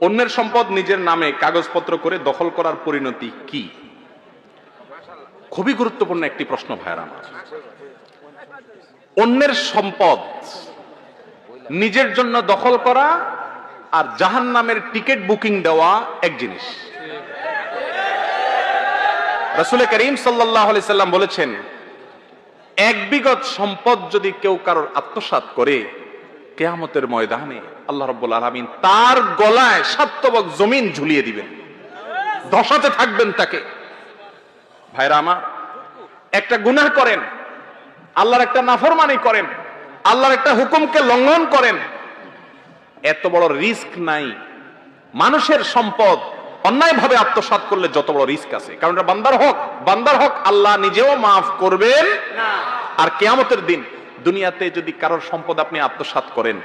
অন্যের সম্পদ নিজের নামে কাগজপত্র করে দখল করার পরিণতি কি? খুবই গুরুত্বপূর্ণ একটি প্রশ্ন, ভাইয়ার আমার। অন্যের সম্পদ নিজের জন্য দখল করা আর জাহান নামের টিকিট বুকিং দেওয়া এক জিনিস। রাসুল করিম সাল্লাহ সাল্লাম বলেছেন, এক বিগত সম্পদ যদি কেউ কারোর আত্মসাৎ করে, কেয়ামতের ময়দানে আল্লাহ রব্বুল আলমিন তার গলায় সাত্তবক জমিন ঝুলিয়ে দিবেন। দশাতে থাকবেন তাকে। ভাইরা আমার, একটা গুনাহ করেন, আল্লাহর একটা নাফরমানি করেন, আল্লাহর একটা হুকুমকে লঙ্ঘন করেন, এত বড় রিস্ক নাই। মানুষের সম্পদ অন্যায়ভাবে আত্মসাৎ করলে যত বড় রিস্ক আছে। কারণ এটা বান্দার হক। বান্দার হক আল্লাহ নিজেও মাফ করবেন। আর কেয়ামতের দিন দুনিয়াতে যদি কারোর সম্পদ আপনি আত্মসাৎ করেন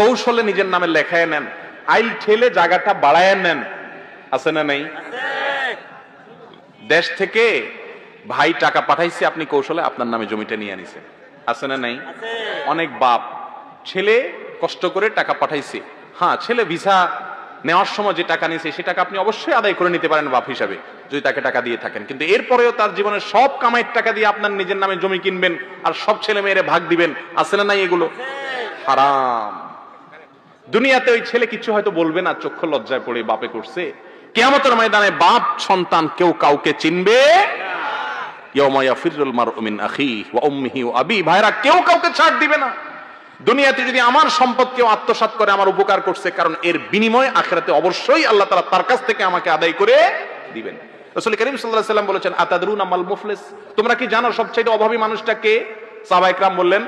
কৌশলে নিজের নামে লেখায় নেন, আইল ঠেলে জায়গাটা বাড়ায় নেন। আছে না নেই? দেশ থেকে ভাই টাকা পাঠাইছে, আপনি কৌশলে আপনার নামে জমিটা নিয়ে আনিছেন। আছে না নাই? অনেক বাপ ছেলে কষ্ট করে টাকা পাঠাইছে। হ্যাঁ ছেলে ভিসা নেওয়ার সময় যে টাকা নিয়েছে, সে টাকা আপনি অবশ্যই আদায় করে নিতে পারেন বাপ হিসাবে, যদি তাকে টাকা দিয়ে থাকেন। কিন্তু এরপরেও তার জীবনের সব কামাইয়ের টাকা দিয়ে আপনার নিজের নামে জমি কিনবেন আর সব ছেলে মেয়েরে ভাগ দিবেন। আছে না নাই এগুলো? হারাম। দুনিয়াতে ওই ছেলে কিছু হয়তো বলবে না, চক্ষু লজ্জায় পড়ে বাপে করছে। কেয়ামতের ময়দানে বাপ সন্তান কেউ কাউকে চিনবে যদি আমার সম্পদ কেউ করে, আমার উপকার করছে, কারণ এর বিনিময়ে অবশ্যই আল্লাহ তার কাছ থেকে আমাকে আদায় করে দিবেন। বলেছেন তোমরা কি জানো সবচেয়ে অভাবী মানুষটাকে সাবাইকরাম বললেন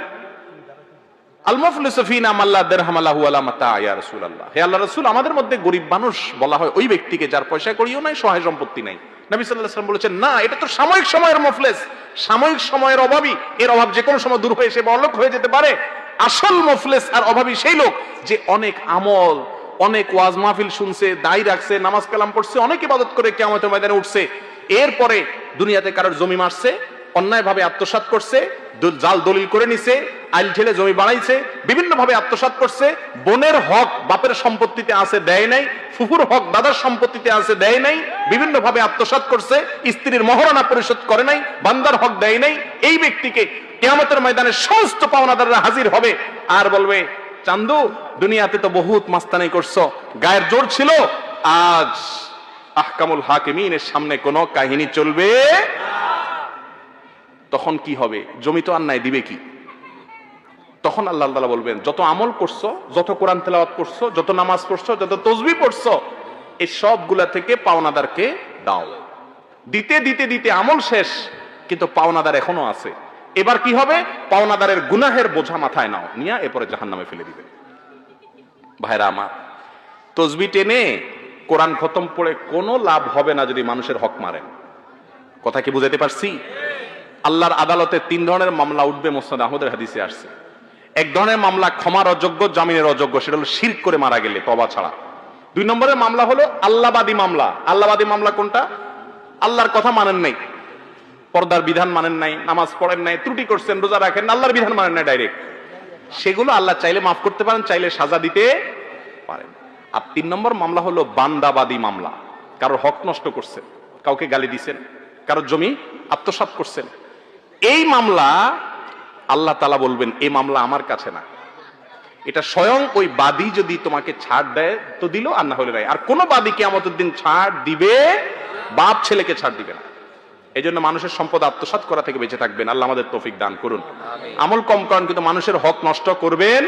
আমাদের মধ্যে গরিব মানুষ বলা হয় ওই ব্যক্তিকে যার পয়সা করিও নাই, সহায় সম্পত্তি নাই। নবী বলেছেন, না, এটা তো সাময়িক সময়ের মুফলিস। সাময়িক সময়ের অভাবী এর অভাব যে কোনো সময় দূর হয়ে সে হয়ে যেতে পারে। আসল মুফলিস আর অভাবী সেই লোক যে অনেক আমল, অনেক ওয়াজ মাহফিল শুনছে দায়ী রাখছে, নামাজ কালাম পড়ছে, অনেক ইবাদত করে কিয়ামতের ময়দানে উঠছে। এরপরে দুনিয়াতে কারোর জমি মারছে, অন্যায়ভাবে আত্মসাৎ করছে জাল দলিল করে নিছে আইল ঠেলে জমি বাড়াইছে বিভিন্ন ভাবে আত্মসাৎ করছে, বোনের হক বাপের সম্পত্তিতে আছে, দেয় নাই, ফুফুর হক দাদার সম্পত্তিতে আছে, দেয় নাই বিভিন্ন ভাবে আত্মসাৎ করছে, স্ত্রীর মহারণা পরিশোধ করে নাই, বান্দার হক দেয় নাই, এই ব্যক্তিকে কেয়ামতের ময়দানে সমস্ত পাওনাদাররা হাজির হবে। আর বলবে, চান্দু, দুনিয়াতে তো বহুত মাস্তানি করছ, গায়ের জোর ছিল, আজ আহকামুল হাকিমিনের সামনে কোনো কাহিনী চলবে তখন কি হবে? জমি তো আর নাই, দিবে কি? তখন আল্লাহ তালা বলবেন, যত আমল করছ, যত কোরআন তেলাওয়াত করছ, যত নামাজ পড়ছো, যত তসবি পড়ছো, এই সবগুলা থেকে পাওনাদারকে দাও। দিতে দিতে দিতে আমল শেষ, কিন্তু পাওনাদার এখনও আছে। এবার কি হবে? পাওনাদারের গুনাহের বোঝা মাথায় নাও, নিয়ে এরপরে জাহান্নামে ফেলে দিবে। ভাইরা আমার, তসবি টেনে কোরআন খতম পড়ে কোনো লাভ হবে না যদি মানুষের হক মারেন। কথা কি বুঝাতে পারছি? আল্লাহর আদালতে তিন ধরনের মামলা উঠবে মোসাদ আহমদের হাদিসে আসছে। এক ধরনের মামলা ক্ষমার অযোগ্য, জামিনের অযোগ্য, সেটা হলো শির করে মারা গেলে তবা ছাড়া। দুই নম্বরের মামলা হলো আল্লাহবাদী মামলা। আল্লাহবাদী মামলা কোনটা? আল্লাহর কথা মানেন নাই। পর্দার বিধান মানেন নাই, নামাজ পড়েন নাই, ত্রুটি করছেন, রোজা রাখেন আল্লাহর বিধান মানেন নাই ডাইরেক্ট সেগুলো আল্লাহ চাইলে মাফ করতে পারেন, চাইলে সাজা দিতে পারেন। আর তিন নম্বর মামলা হলো বান্দাবাদী মামলা। কারোর হক নষ্ট করছেন, কাউকে গালি দিছেন, কারোর জমি আত্মসাৎ করছেন। এই মামলা আল্লাহ তালা বলবেন এই মামলা আমার কাছে না। এটা স্বয়ং ওই বাদী যদি তোমাকে ছাড় দেয়, তো দিল আর না হলে নাই। আর কোনো বাদী আমাদের দিন ছাড় দিবে, বাপ ছেলেকে ছাড় দিবে না। এই জন্য মানুষের সম্পদ আত্মসাত করা থেকে বেঁচে থাকবেন। আল্লাহ আমাদের তৌফিক দান করুন। আমল কম করেন, কিন্তু মানুষের হক নষ্ট করবেন